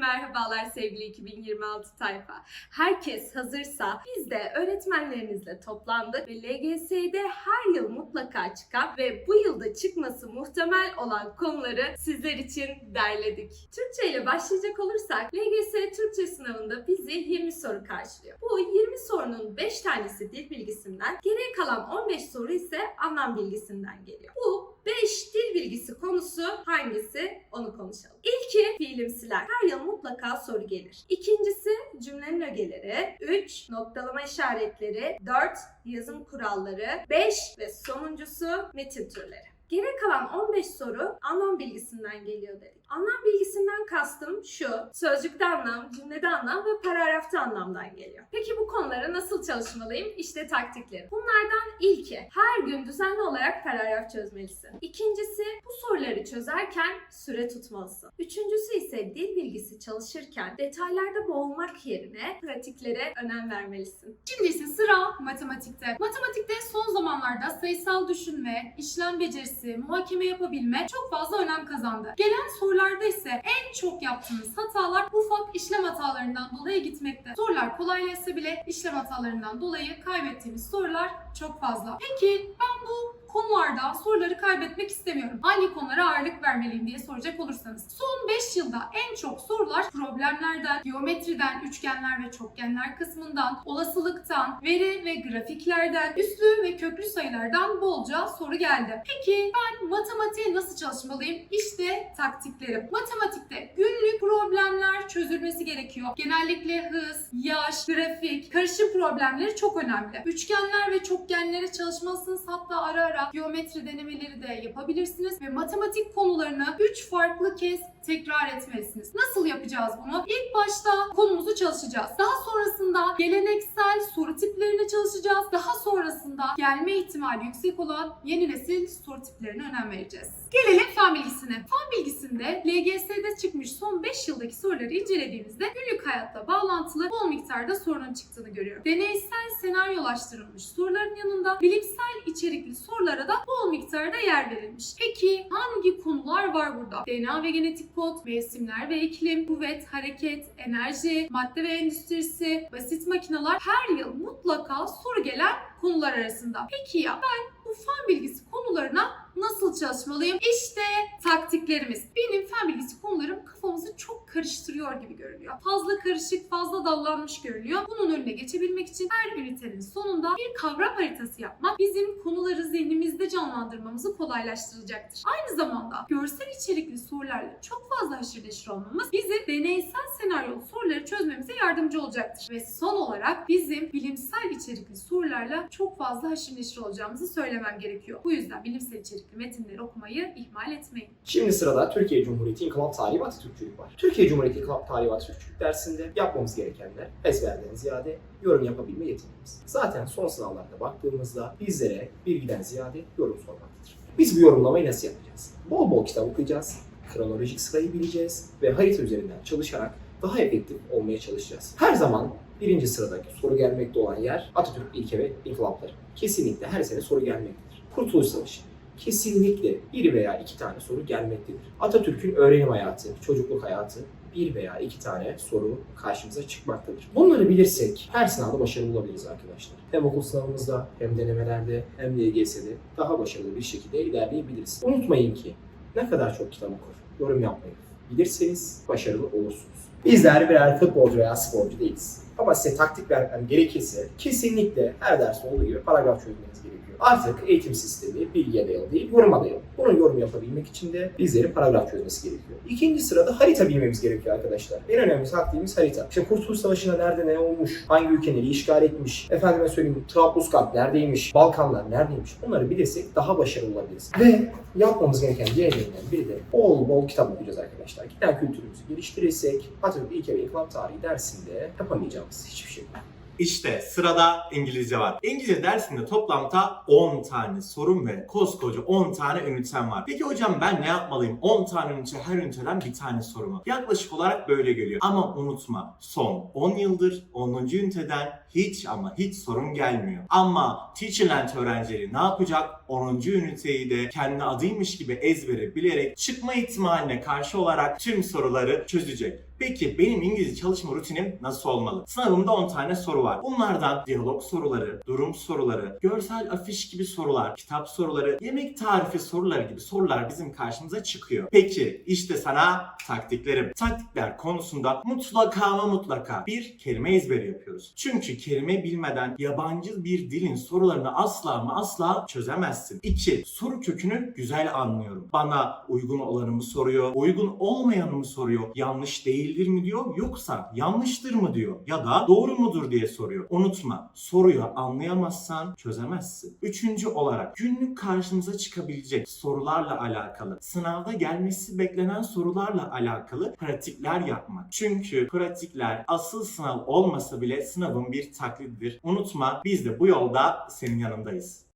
merhabalar sevgili 2026 tayfa. Herkes hazırsa biz de öğretmenlerinizle toplandık ve LGS'de her yıl mutlaka çıkan ve bu yılda çıkması muhtemel olan konuları sizler için derledik. Türkçe ile başlayacak olursak LGS Türkçe sınavında bizi 20 soru karşılıyor. Bu 20 sorunun 5 tanesi dil bilgisinden, geriye kalan 15 soru ise anlam bilgisinden geliyor. Bu 5 dil bilgisi konusu hangisi onu konuşalım. İlki fiilimsiler. Her yıl mutlaka soru gelir. İkincisi cümlenin ögeleri. 3 noktalama işaretleri. 4 yazım kuralları. 5 ve sonuncusu metin türleri. Geri kalan 15 soru anlam bilgisinden geliyor dedik. Anlam bilgisinden kastım şu. Sözcükte anlam, cümlede anlam ve paragrafta anlamdan geliyor. Peki bu konulara nasıl çalışmalıyım? İşte taktiklerim. Bunlardan ilki her gün düzenli olarak paragraf çözmelisin. İkincisi bu soruları çözerken süre tutmalısın. Üçüncüsü ise dil bilgisi çalışırken detaylarda boğulmak yerine pratiklere önem vermelisin. Şimdi ise sıra matematikte. Matematikte son zamanlarda sayısal düşünme, işlem becerisi, muhakeme yapabilme çok fazla önem kazandı. Gelen sorularda ise en çok yaptığınız hatalar ufak işlem hatalarından dolayı gitmekte. Sorular kolaylaşsa bile işlem hatalarından dolayı kaybettiğimiz sorular çok fazla. Peki ben bu konularda soruları kaybetmek istemiyorum. Hangi konulara ağırlık vermeliyim diye soracak olursanız. Son 5 yılda en çok sorular problemlerden, geometriden, üçgenler ve çokgenler kısmından, olasılıktan, veri ve grafiklerden, üslü ve köklü sayılardan bolca soru geldi. Peki ben matematiğe nasıl çalışmalıyım? İşte taktiklerim. Matematikte günlük problemler çözülmesi gerekiyor. Genellikle hız, yaş, grafik, karışım problemleri çok önemli. Üçgenler ve çokgenlere çalışmalısınız. Hatta ara ara geometri denemeleri de yapabilirsiniz ve matematik konularını 3 farklı kez tekrar etmelisiniz. Nasıl yapacağız bunu? İlk başta konumuzu çalışacağız. Daha sonrasında geleneksel soru tiplerine çalışacağız. Daha sonrasında gelme ihtimali yüksek olan yeni nesil soru tiplerine önem vereceğiz. Gelelim fen bilgisine. Fen bilgisinde LGS'de çıkmış son 5 yıldaki soruları incelediğimizde günlük hayatta bağlantılı bol miktarda sorunun çıktığını görüyoruz. Deneysel senaryolaştırılmış soruların yanında bilimsel içerikli sorulara da bol miktarda yer verilmiş. Peki hangi konular var burada? DNA ve genetik kod, mevsimler ve iklim, kuvvet, hareket, enerji, madde ve endüstrisi, basit makineler her yıl mutlaka soru gelen konular arasında. Peki ya ben bu fen bilgisi konularına nasıl çalışmalıyım? İşte taktiklerimiz. Benim fen bilgisi konularım kafamızı çok karıştırıyor gibi görünüyor. Fazla karışık, fazla dallanmış görünüyor. Bunun önüne geçebilmek için her ünitenin sonunda bir kavram haritası yapmak bizim konuları zihnimizde canlandırmamızı kolaylaştıracaktır. Aynı zamanda görsel içerikli sorularla çok fazla haşır neşir olmamız bizi deneysel senaryolu soruları çözmemize yardımcı olacaktır. Ve son olarak bizim bilimsel içerikli sorularla çok fazla haşır neşir olacağımızı söylemem gerekiyor. Bu yüzden bilimsel içerikli metinleri okumayı ihmal etmeyin. Şimdi sırada Türkiye Cumhuriyeti İnkılap Tarihi ve Atatürkçülük var. Türkiye Cumhuriyeti İnkılap Tarihi ve Atatürkçülük dersinde yapmamız gerekenler ezberden ziyade yorum yapabilme yeteneğimiz. Zaten son sınavlarda baktığımızda bizlere bilgiden ziyade yorum sormaktadır. Biz bu yorumlamayı nasıl yapacağız? Bol bol kitap okuyacağız, kronolojik sırayı bileceğiz ve harita üzerinden çalışarak daha efektif olmaya çalışacağız. Her zaman birinci sıradaki soru gelmekte olan yer Atatürk ilke ve inkılapları. Kesinlikle her sene soru gelmektedir. Kurtuluş Savaşı. Kesinlikle bir veya iki tane soru gelmektedir. Atatürk'ün öğrenim hayatı, çocukluk hayatı bir veya iki tane soru karşımıza çıkmaktadır. Bunları bilirsek her sınavda başarılı olabiliriz arkadaşlar. Hem okul sınavımızda hem denemelerde hem LGS'de daha başarılı bir şekilde ilerleyebiliriz. Unutmayın ki ne kadar çok kitap okur, yorum yapmayı bilirseniz başarılı olursunuz. Bizler birer futbolcu veya sporcu değiliz. Ama size taktik vermem gerekirse kesinlikle her derste olduğu gibi paragraf çözmeniz gerekiyor. Artık eğitim sistemi bilgiye dayalı değil, yoruma dayalı. Bunu yorum yapabilmek için de bizlerin paragraf çözmesi gerekiyor. İkinci sırada harita bilmemiz gerekiyor arkadaşlar. En önemli taktiğimiz harita. İşte Kurtuluş Savaşı'nda nerede ne olmuş, hangi ülke nereyi işgal etmiş, efendime söyleyeyim Trablusgarp neredeymiş, Balkanlar neredeymiş bunları bilirsek daha başarılı olabiliriz. Ve yapmamız gereken diğerlerinden biri de bol bol kitap okuyacağız arkadaşlar. Genel kültürümüzü geliştirirsek Atatürk İlke ve İnkılap Tarihi dersinde yapamayacağımız hiçbir şey yok. İşte sırada İngilizce var. İngilizce dersinde toplamda 10 tane sorun ve koskoca 10 tane ünitem var. Peki hocam ben ne yapmalıyım? 10 tane ünite her üniteden bir tane soru mu? Yaklaşık olarak böyle geliyor. Ama unutma son 10 yıldır 10. üniteden hiç ama hiç sorun gelmiyor. Ama Teacherland öğrencileri ne yapacak? 10. üniteyi de kendi adıymış gibi ezbere bilerek çıkma ihtimaline karşı olarak tüm soruları çözecek. Peki benim İngilizce çalışma rutinim nasıl olmalı? Sınavımda 10 tane soru var. Bunlardan diyalog soruları, durum soruları, görsel afiş gibi sorular, kitap soruları, yemek tarifi soruları gibi sorular bizim karşımıza çıkıyor. Peki işte sana taktiklerim. Taktikler konusunda mutlaka ama mutlaka bir kelime ezberi yapıyoruz. Çünkü kelime bilmeden yabancı bir dilin sorularını asla ama asla çözemezsin. 2. Soru kökünü güzel anlıyorum. Bana uygun olanı mı soruyor, uygun olmayanı mı soruyor, yanlış değildir mi diyor, yoksa yanlıştır mı diyor ya da doğru mudur diye soruyor. Unutma, soruyu anlayamazsan çözemezsin. Üçüncü olarak günlük karşımıza çıkabilecek sorularla alakalı, sınavda gelmesi beklenen sorularla alakalı pratikler yapmak. Çünkü pratikler asıl sınav olmasa bile sınavın bir taklididir. Unutma biz de bu yolda senin yanındayız.